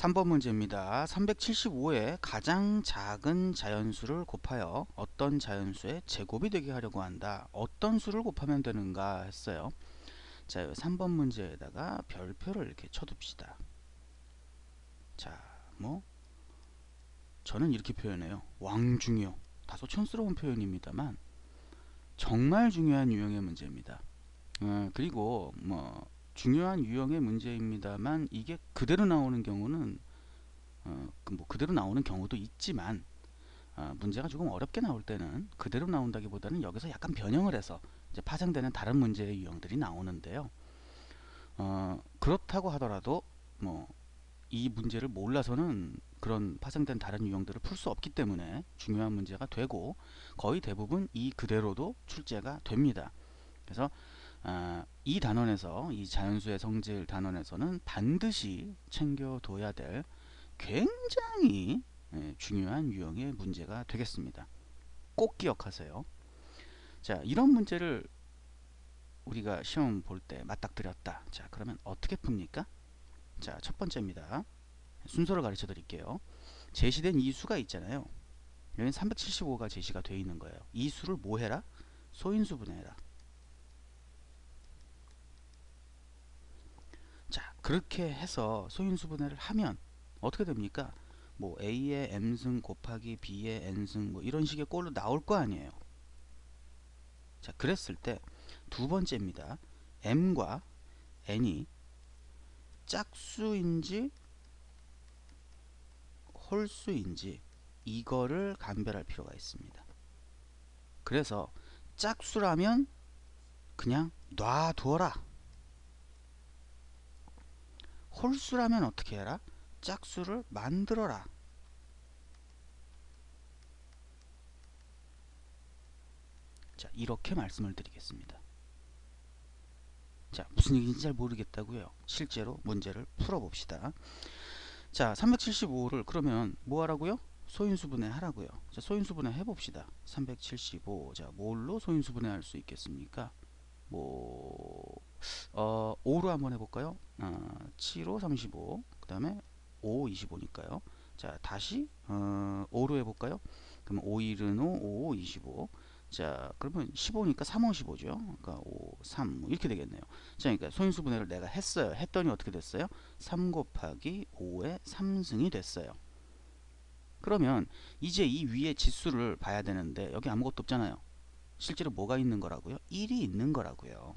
3번 문제입니다. 375에 가장 작은 자연수를 곱하여 어떤 자연수의 제곱이 되게 하려고 한다. 어떤 수를 곱하면 되는가 했어요. 자, 3번 문제에다가 별표를 이렇게 쳐둡시다. 자, 뭐 저는 이렇게 표현해요. 왕중요. 다소 촌스러운 표현입니다만 정말 중요한 유형의 문제입니다. 어, 그리고 뭐 중요한 유형의 문제입니다만 이게 그대로 나오는 경우는 어, 그뭐 그대로 나오는 경우도 있지만 어, 문제가 조금 어렵게 나올 때는 그대로 나온다기보다는 여기서 약간 변형을 해서 이제 파생되는 다른 문제의 유형들이 나오는데요. 어, 그렇다고 하더라도 뭐 이 문제를 몰라서는 그런 파생된 다른 유형들을 풀 수 없기 때문에 중요한 문제가 되고 거의 대부분 이 그대로도 출제가 됩니다. 그래서 아, 이 단원에서 이 자연수의 성질 단원에서는 반드시 챙겨둬야 될 굉장히 예, 중요한 유형의 문제가 되겠습니다. 꼭 기억하세요. 자, 이런 문제를 우리가 시험 볼 때 맞닥뜨렸다. 자, 그러면 어떻게 풉니까? 자, 첫 번째입니다. 순서를 가르쳐 드릴게요. 제시된 이 수가 있잖아요. 여기 375가 제시가 되어 있는 거예요. 이 수를 뭐 해라? 소인수 분해해라. 자, 그렇게 해서 소인수 분해를 하면 어떻게 됩니까? 뭐 A의 M승 곱하기 B의 N승 뭐 이런 식의 꼴로 나올 거 아니에요. 자, 그랬을 때 두 번째입니다. M과 N이 짝수인지 홀수인지 이거를 감별할 필요가 있습니다. 그래서 짝수라면 그냥 놔두어라. 홀수라면 어떻게 해라? 짝수를 만들어라. 자, 이렇게 말씀을 드리겠습니다. 자, 무슨 얘기인지 잘 모르겠다고요. 실제로 문제를 풀어봅시다. 자, 375를 그러면 뭐 하라고요? 소인수 분해 하라고요. 자, 소인수 분해 해봅시다. 375. 자, 뭘로 소인수 분해 할 수 있겠습니까? 뭐, 어, 5로 한번 해볼까요? 어, 7호 35. 그 다음에 5, 25니까요. 자, 다시, 어, 5로 해볼까요? 그러면 5, 1은 5, 5, 25. 자, 그러면 15니까 3, 5, 15죠. 그러니까 5, 3, 뭐 이렇게 되겠네요. 자, 그러니까 소인수 분해를 내가 했어요. 했더니 어떻게 됐어요? 3 곱하기 5의 3승이 됐어요. 그러면 이제 이 위에 지수를 봐야 되는데 여기 아무것도 없잖아요. 실제로 뭐가 있는 거라고요? 1이 있는 거라고요.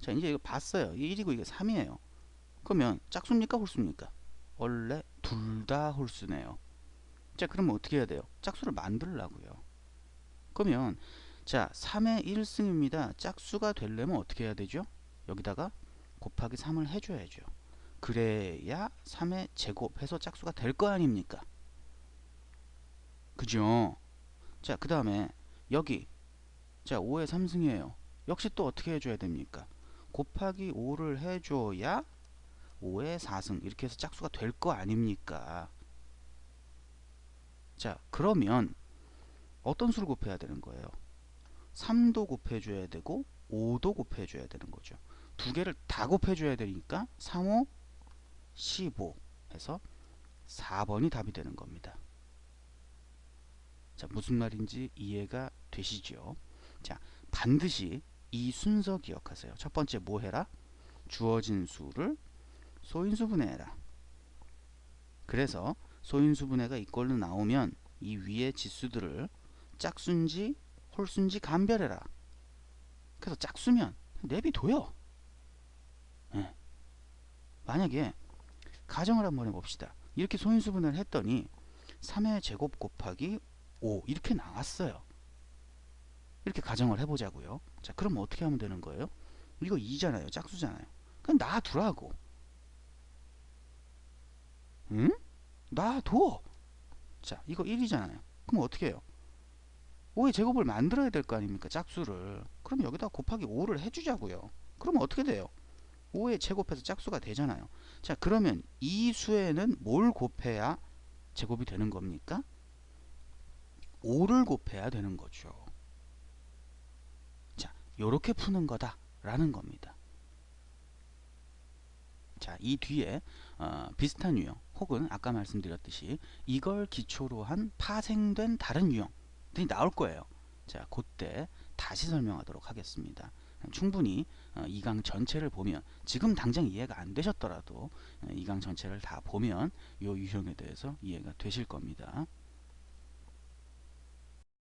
자, 이제 이거 봤어요. 이게 1이고 이게 3이에요. 그러면 짝수입니까? 홀수입니까? 원래 둘 다 홀수네요. 자, 그러면 어떻게 해야 돼요? 짝수를 만들라고요. 그러면 자 3의 1승입니다. 짝수가 되려면 어떻게 해야 되죠? 여기다가 곱하기 3을 해줘야죠. 그래야 3의 제곱 해서 짝수가 될 거 아닙니까? 그죠? 자, 그 다음에 여기 자 5의 3승이에요. 역시 또 어떻게 해줘야 됩니까? 곱하기 5를 해줘야 5의 4승 이렇게 해서 짝수가 될 거 아닙니까? 자, 그러면 어떤 수를 곱해야 되는 거예요? 3도 곱해줘야 되고 5도 곱해줘야 되는 거죠. 두 개를 다 곱해줘야 되니까 3, 5, 15 해서 4번이 답이 되는 겁니다. 자, 무슨 말인지 이해가 되시죠? 자, 반드시 이 순서 기억하세요. 첫 번째 뭐 해라? 주어진 수를 소인수 분해해라. 그래서 소인수 분해가 이꼴로 나오면 이 위에 지수들을 짝수인지 홀수인지 감별해라. 그래서 짝수면 내비둬요. 네. 만약에 가정을 한번 해봅시다. 이렇게 소인수 분해를 했더니 3의 제곱 곱하기 5 이렇게 나왔어요. 이렇게 가정을 해보자고요. 자, 그럼 어떻게 하면 되는 거예요? 이거 2잖아요. 짝수잖아요. 그럼 놔두라고. 응? 놔둬. 자, 이거 1이잖아요. 그럼 어떻게 해요? 5의 제곱을 만들어야 될 거 아닙니까? 짝수를. 그럼 여기다 곱하기 5를 해주자고요. 그러면 어떻게 돼요? 5의 제곱해서 짝수가 되잖아요. 자, 그러면 이 수에는 뭘 곱해야 제곱이 되는 겁니까? 5를 곱해야 되는 거죠. 자, 요렇게 푸는 거다 라는 겁니다. 자, 이 뒤에 어, 비슷한 유형, 혹은 아까 말씀드렸듯이 이걸 기초로 한 파생된 다른 유형들이 나올 거예요. 자, 그때 다시 설명하도록 하겠습니다. 충분히 어, 이강 전체를 보면 지금 당장 이해가 안 되셨더라도 이강 전체를 다 보면 이 유형에 대해서 이해가 되실 겁니다.